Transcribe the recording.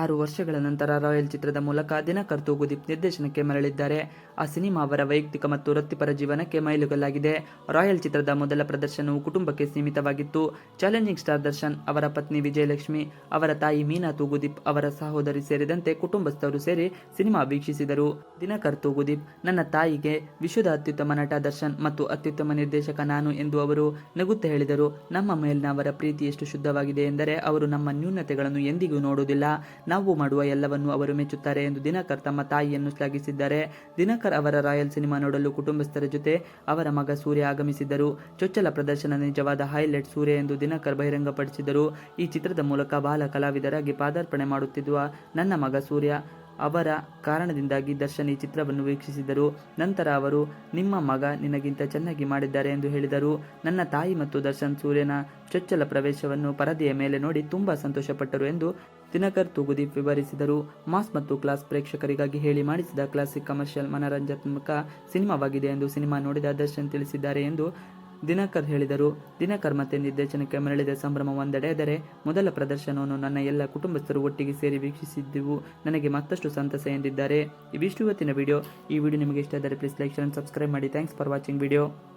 ಆರು ವರ್ಷಗಳ ನಂತರ ರಾಯಲ್ ಚಿತ್ರದ ಮೂಲಕ ದಿನಕರ್ ತೂಗುದೀಪ್ ನಿರ್ದೇಶನಕ್ಕೆ ಮರಳಿದ್ದಾರೆ. ಆ ಸಿನಿಮಾ ಅವರ ವೈಯಕ್ತಿಕ ಮತ್ತು ವೃತ್ತಿಪರ ಜೀವನಕ್ಕೆ ಮೈಲುಗಲ್ಲಾಗಿದೆ. ರಾಯಲ್ ಚಿತ್ರದ ಮೊದಲ ಪ್ರದರ್ಶನವು ಕುಟುಂಬಕ್ಕೆ ಸೀಮಿತವಾಗಿತ್ತು. ಚಾಲೆಂಜಿಂಗ್ ಸ್ಟಾರ್ ದರ್ಶನ್, ಅವರ ಪತ್ನಿ ವಿಜಯಲಕ್ಷ್ಮಿ, ಅವರ ತಾಯಿ ಮೀನಾ ತೂಗುದೀಪ್ ಅವರ ಸಹೋದರಿ ಸೇರಿದಂತೆ ಕುಟುಂಬಸ್ಥರು ಸೇರಿ ಸಿನಿಮಾ ವೀಕ್ಷಿಸಿದರು. ದಿನಕರ್ ತೂಗುದೀಪ್ ನನ್ನ ತಾಯಿಗೆ ವಿಶ್ವದ ಅತ್ಯುತ್ತಮ ನಟ ದರ್ಶನ್ ಮತ್ತು ಅತ್ಯುತ್ತಮ ನಿರ್ದೇಶಕ ನಾನು ಎಂದು ಅವರು ನಗುತ್ತಾ ಹೇಳಿದರು. ನಮ್ಮ ಮೇಲಿನ ಅವರ ಪ್ರೀತಿ ಎಷ್ಟು ಶುದ್ಧವಾಗಿದೆ ಎಂದರೆ ಅವರು ನಮ್ಮ ನ್ಯೂನತೆಗಳನ್ನು ಎಂದಿಗೂ ನೋಡುವುದಿಲ್ಲ. ನಾವು ಮಾಡುವ ಎಲ್ಲವನ್ನು ಅವರು ಮೆಚ್ಚುತ್ತಾರೆ ಎಂದು ದಿನಕರ್ ತಮ್ಮ ತಾಯಿಯನ್ನು ಶ್ಲಾಘಿಸಿದ್ದಾರೆ. ದಿನಕರ್ ಅವರ ರಾಯಲ್ ಸಿನಿಮಾ ನೋಡಲು ಕುಟುಂಬಸ್ಥರ ಜೊತೆ ಅವರ ಮಗ ಸೂರ್ಯ ಆಗಮಿಸಿದ್ದರು. ಚೊಚ್ಚಲ ಪ್ರದರ್ಶನ ನಿಜವಾದ ಹೈಲೈಟ್ ಸೂರ್ಯ ಎಂದು ದಿನಕರ್ ಬಹಿರಂಗಪಡಿಸಿದರು. ಈ ಚಿತ್ರದ ಮೂಲಕ ಬಾಲ ಕಲಾವಿದರಾಗಿ ಪಾದಾರ್ಪಣೆ ಮಾಡುತ್ತಿರುವ ನನ್ನ ಮಗ ಸೂರ್ಯ ಅವರ ಕಾರಣದಿಂದಾಗಿ ದರ್ಶನ್ ಈ ಚಿತ್ರವನ್ನು ವೀಕ್ಷಿಸಿದರು. ನಂತರ ಅವರು, ನಿಮ್ಮ ಮಗ ನಿನಗಿಂತ ಚೆನ್ನಾಗಿ ಮಾಡಿದ್ದಾರೆ ಎಂದು ಹೇಳಿದರು. ನನ್ನ ತಾಯಿ ಮತ್ತು ದರ್ಶನ್ ಸೂರ್ಯನ ಚೊಚ್ಚಲ ಪ್ರವೇಶವನ್ನು ಪರದೆಯ ಮೇಲೆ ನೋಡಿ ತುಂಬಾ ಸಂತೋಷಪಟ್ಟರು ಎಂದು ದಿನಕರ್ ತೂಗುದೀಪ್ ವಿವರಿಸಿದರು. ಮಾಸ್ ಮತ್ತು ಕ್ಲಾಸ್ ಪ್ರೇಕ್ಷಕರಿಗಾಗಿ ಹೇಳಿ ಮಾಡಿಸಿದ ಕ್ಲಾಸಿಕ್ ಕಮರ್ಷಿಯಲ್ ಮನರಂಜನಾತ್ಮಕ ಸಿನಿಮಾವಾಗಿದೆ ಎಂದು ಸಿನಿಮಾ ನೋಡಿದ ದರ್ಶನ್ ತಿಳಿಸಿದ್ದಾರೆ ಎಂದು ದಿನಕರ್ ಹೇಳಿದರು. ದಿನಕರ್ ಮತ್ತೆ ನಿರ್ದೇಶನಕ್ಕೆ ಮರಳಿದ ಸಂಭ್ರಮ ಒಂದೆಡೆದರೆ ಮೊದಲ ಪ್ರದರ್ಶನವನ್ನು ನನ್ನ ಎಲ್ಲ ಕುಟುಂಬಸ್ಥರು ಒಟ್ಟಿಗೆ ಸೇರಿ ವೀಕ್ಷಿಸಿದ್ದೆವು. ನನಗೆ ಮತ್ತಷ್ಟು ಸಂತಸ ಎಂದಿದ್ದಾರೆ. ಇವಿಷ್ಟು ಇವತ್ತಿನ ವಿಡಿಯೋ ಈ ವಿಡಿಯೋ ನಿಮಗೆ ಇಷ್ಟ ಆದರೆ ಪ್ಲೀಸ್ ಲೈಕ್ ಶೇರ್ ಸಬ್ಸ್ಕ್ರೈಬ್ ಮಾಡಿ. Thanks for watching video